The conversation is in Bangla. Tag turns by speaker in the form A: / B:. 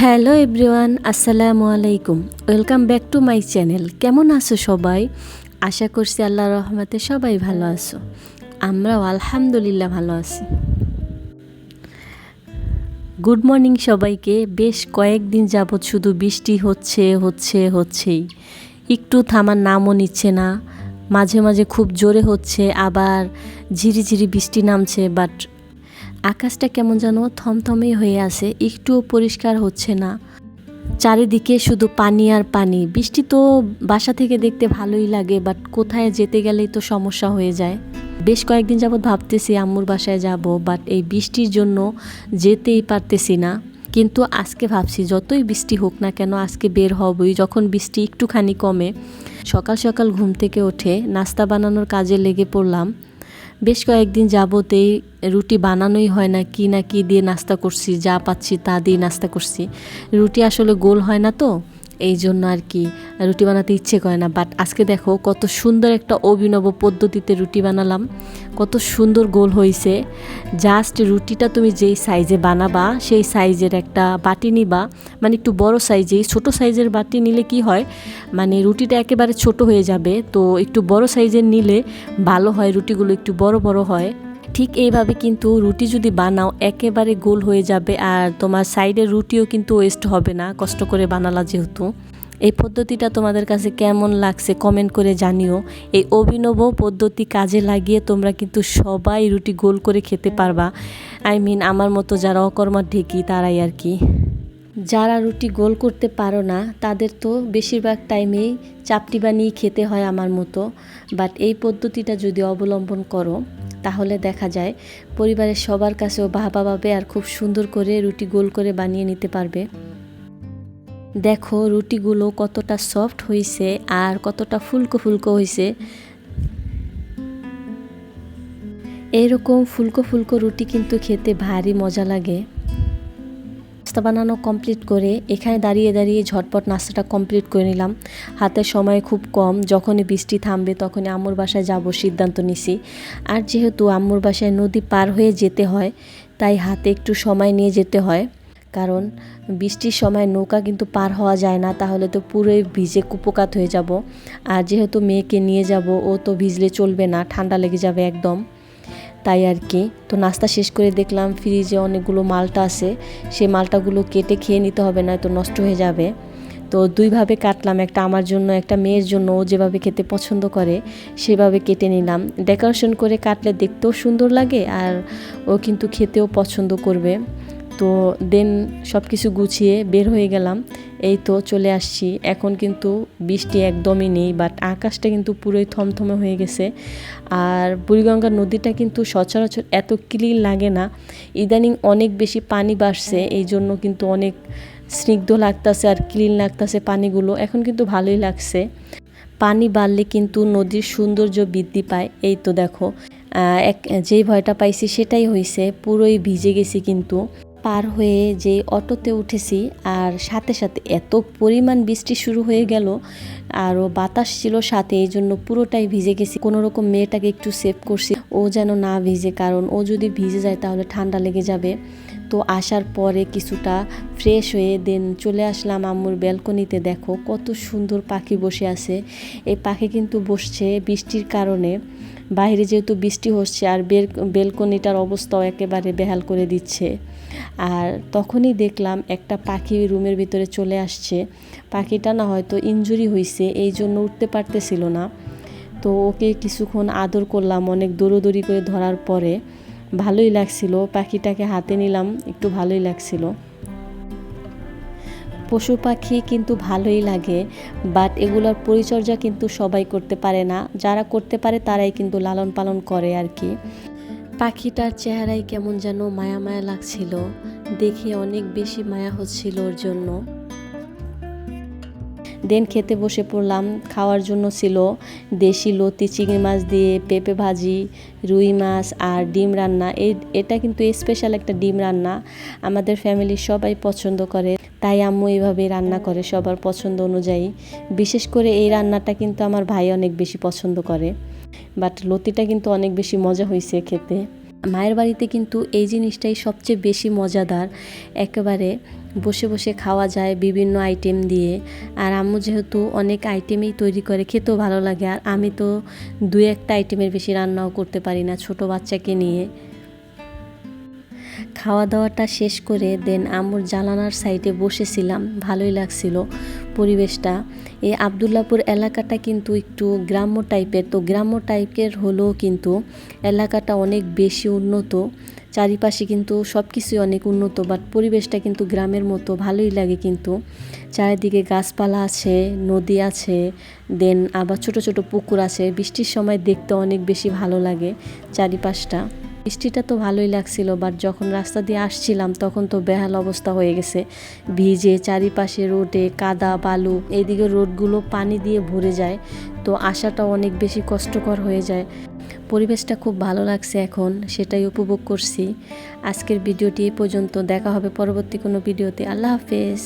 A: হ্যালো এভরিওয়ান, আসসালামু আলাইকুম। Welcome back to my channel. কেমন আছো সবাই? আশা করছি আল্লাহ রহমতে সবাই ভালো আছো। আমরাও আলহামদুলিল্লাহ ভালো আছি। গুড মর্নিং সবাইকে। বেশ কয়েকদিন যাবৎ শুধু বৃষ্টি হচ্ছে হচ্ছে, হচ্ছেই। একটু থামার নামও নিচ্ছে না। মাঝে মাঝে খুব জোরে হচ্ছে, আবার ঝিরিঝিরি বৃষ্টি নামছে বাট আকাশটা কেমন যেন থমথমেই হয়ে আছে, একটুও পরিষ্কার হচ্ছে না। চারিদিকে শুধু পানি আর পানি। বৃষ্টি তো বাসা থেকে দেখতে ভালোই লাগে বাট কোথায় যেতে গেলেই তো সমস্যা হয়ে যায়। বেশ কয়েকদিন যাবৎ ভাবতেছি আম্মুর বাসায় যাব বাট এই বৃষ্টির জন্য যেতেই পারতেছি না। কিন্তু আজকে ভাবছি, যতই বৃষ্টি হোক না কেন আজকে বের হবই, যখন বৃষ্টি একটুখানি কমে। সকাল সকাল ঘুম থেকে ওঠে নাস্তা বানানোর কাজে লেগে পড়লাম। বেশ কয়েকদিন যাবতেই রুটি বানানোই হয় না, কি না কি দিয়ে নাস্তা করছি, যা পাচ্ছি তা দিয়ে নাস্তা করছি। রুটি আসলে গোল হয় না তো? এই জন্য আর কি রুটি বানাতে ইচ্ছে করে না। বাট আজকে দেখো কত সুন্দর একটা অভিনব পদ্ধতিতে রুটি বানালাম। কত সুন্দর গোল হয়েছে জাস্ট রুটিটা তুমি যেই সাইজে বানাবা, সেই সাইজের একটা বাটি নিবা। মানে একটু বড় সাইজে ছোট সাইজের বাটি নিলে কি হয়? মানে রুটিটা একেবারে ছোট হয়ে যাবে। তো একটু বড় সাইজের নিলে ভালো হয়, রুটিগুলো একটু বড় বড় হয়। ঠিক এইভাবে কিন্তু রুটি যদি বানাও, একেবারে গোল হয়ে যাবে আর তোমার সাইডের রুটিও কিন্তু ওয়েস্ট হবে না, কষ্ট করে বানালা যেহেতু। এই পদ্ধতিটা তোমাদের কাছে কেমন লাগছে কমেন্ট করে জানিও। এই অভিনব পদ্ধতি কাজে লাগিয়ে তোমরা কিন্তু সবাই রুটি গোল করে খেতে পারবা। আই মিন আমার মতো যারা অকর্মার ঢেকি, তারাই আর কি। যারা রুটি গোল করতে পারো না, তাদের তো বেশিরভাগ টাইমেই চাপটি বানিয়ে খেতে হয় আমার মতো। বাট এই পদ্ধতিটা যদি অবলম্বন করো তাহলে দেখা যায় পরিবারের সবার কাছেও বাহবা পাবে আর খুব সুন্দর করে রুটি গোল করে বানিয়ে নিতে পারবে। দেখো রুটিগুলো কতটা সফট হয়েছে আর কতটা ফুলকো ফুলকো হয়েছে এরকম ফুলকো ফুলকো রুটি কিন্তু খেতে ভারী মজা লাগে। নাস্তা বানানো কমপ্লিট করে এখানে দাঁড়িয়ে দাঁড়িয়ে ঝটপট নাস্তাটা কমপ্লিট করে নিলাম। হাতে সময় খুব কম, যখনই বৃষ্টি থামবে তখনই আম্মুর বাসায় যাব, সিদ্ধান্ত নিছি। আর যেহেতু আম্মুর বাসায় নদী পার হয়ে যেতে হয়, তাই হাতে একটু সময় নিয়ে যেতে হয়। কারণ বৃষ্টির সময় নৌকা কিন্তু পার হওয়া যায় না, তাহলে তো পুরোই ভিজে কুপোকাত হয়ে যাব। আর যেহেতু মেয়েকে নিয়ে যাব, ও তো ভিজলে চলবে না, ঠান্ডা লেগে যাবে একদম। তাই আর কি। তো নাস্তা শেষ করে দেখলাম ফ্রিজে অনেকগুলো মালটা আছে। সেই মালটাগুলো কেটে খেয়ে নিতে হবে না তো নষ্ট হয়ে যাবে। তো দুইভাবে কাটলাম, একটা আমার জন্য, একটা মেয়ের জন্য। ও যেভাবে খেতে পছন্দ করে, সেভাবে কেটে নিলাম। ডেকোরেশন করে কাটলে দেখতেও সুন্দর লাগে আর ও কিন্তু খেতেও পছন্দ করবে। তো দেন সব কিছু গুছিয়ে বের হয়ে গেলাম। এই তো চলে আসছি। এখন কিন্তু বৃষ্টি একদমই নেই বাট আকাশটা কিন্তু পুরোই থমথমে হয়ে গেছে। আর বুড়িগঙ্গা নদীটা কিন্তু সচরাচর এত ক্লিন লাগে না। ইদানিং অনেক বেশি পানি বাড়ছে, এই জন্য কিন্তু অনেক স্নিগ্ধ লাগতেছে আর ক্লিন লাগতেছে পানিগুলো। এখন কিন্তু ভালোই লাগছে। পানি বাড়লে কিন্তু নদীর সৌন্দর্য বৃদ্ধি পায়। এই তো দেখো এক যেই ভয়টা পাইছি সেটাই হয়েছে পুরোই ভিজে গেছি কিন্তু। পার হয়ে যে অটোতে উঠেছি আর সাথে সাথে এত পরিমাণ বৃষ্টি শুরু হয়ে গেল, আরও বাতাস ছিল সাথে, এই জন্য পুরোটাই ভিজে গেছি। কোনো রকম মেয়েটাকে একটু সেভ করছি। ও যেন না ভিজে, কারণ ও যদি ভিজে যায় তাহলে ঠান্ডা লেগে যাবে। তো আসার পরে কিছুটা ফ্রেশ হয়ে দেন চলে আসলাম আম্মুর ব্যালকনিতে দেখো কত সুন্দর পাখি বসে আছে। এই পাখি কিন্তু বসছে বৃষ্টির কারণে। বাইরে যেহেতু বৃষ্টি হচ্ছে আর বেলকনিটার অবস্থাও একেবারে বেহাল করে দিচ্ছে। আর তখনই দেখলাম একটা পাখি রুমের ভিতরে চলে আসছে। পাখিটা না হয়তো ইঞ্জুরি হয়েছে এই জন্য উঠতে পারতেছিল না। তো ওকে কিছুক্ষণ আদর করলাম, অনেক দৌড়োদৌড়ি করে ধরার পরে ভালোই লাগছিল। পাখিটাকে হাতে নিলাম, একটু ভালোই লাগছিল। পশু পাখি কিন্তু ভালোই লাগে বাট এগুলোর পরিচর্যা কিন্তু সবাই করতে পারে না। যারা করতে পারে তারাই কিন্তু লালন পালন করে আর কি। পাখিটার চেহারাই কেমন যেন মায়া মায়া লাগছিল, দেখে অনেক বেশি মায়া হচ্ছিল ওর জন্য। দেন খেতে বসে পড়লাম, খাওয়ার জন্য ছিল দেশি লতি, চিংড়ি মাছ দিয়ে পেঁপে ভাজি, রুই মাছ আর ডিম রান্না। এই এটা কিন্তু স্পেশাল একটা ডিম রান্না। আমাদের ফ্যামিলির সবাই পছন্দ করে, তাই আম্মু এইভাবে রান্না করে সবার পছন্দ অনুযায়ী। বিশেষ করে এই রান্নাটা কিন্তু আমার ভাই অনেক বেশি পছন্দ করে। বাট লতিটা কিন্তু অনেক বেশি মজা হয়েছে খেতে। মায়ের বাড়িতে কিন্তু এই জিনিসটাই সবচেয়ে বেশি মজাদার। একেবারে বসে বসে খাওয়া যায় বিভিন্ন আইটেম দিয়ে। আর আম্মু যেহেতু অনেক আইটেমই তৈরি করে, খেতেও ভালো লাগে। আর আমি তো দু একটা আইটেমের বেশি রান্নাও করতে পারি না ছোট বাচ্চাকে নিয়ে। খাওয়া দাওয়াটা শেষ করে দেন আম্মুর জানালার সাইডে বসেছিলাম। ভালোই লাগছিল পরিবেশটা। এই আবদুল্লাপুর এলাকাটা কিন্তু একটু গ্রাম্য টাইপের, তো গ্রাম্য টাইপের হলেও কিন্তু এলাকাটা অনেক বেশি উন্নত। চারিপাশে কিন্তু সব কিছুই অনেক উন্নত বাট পরিবেশটা কিন্তু গ্রামের মতো ভালোই লাগে কিন্তু। চারিদিকে গাছপালা আছে, নদী আছে, দেন আবার ছোট ছোট পুকুর আছে। বৃষ্টির সময় দেখতে অনেক বেশি ভালো লাগে চারিপাশটা। বৃষ্টিটা তো ভালোই লাগছিল বাট যখন রাস্তা দিয়ে আসছিলাম তখন তো বেহাল অবস্থা হয়ে গেছে। ভিজে চারিপাশে রোডে কাদা, বালু এইদিকে রোডগুলো পানি দিয়ে ভরে যায়, তো আসাটা অনেক বেশি কষ্টকর হয়ে যায়। পরিবেশটা খুব ভালো লাগছে এখন, সেটাই উপভোগ করছি। আজকের ভিডিওটি এই পর্যন্ত, দেখা হবে পরবর্তী কোনো ভিডিওতে। আল্লাহ হাফেজ।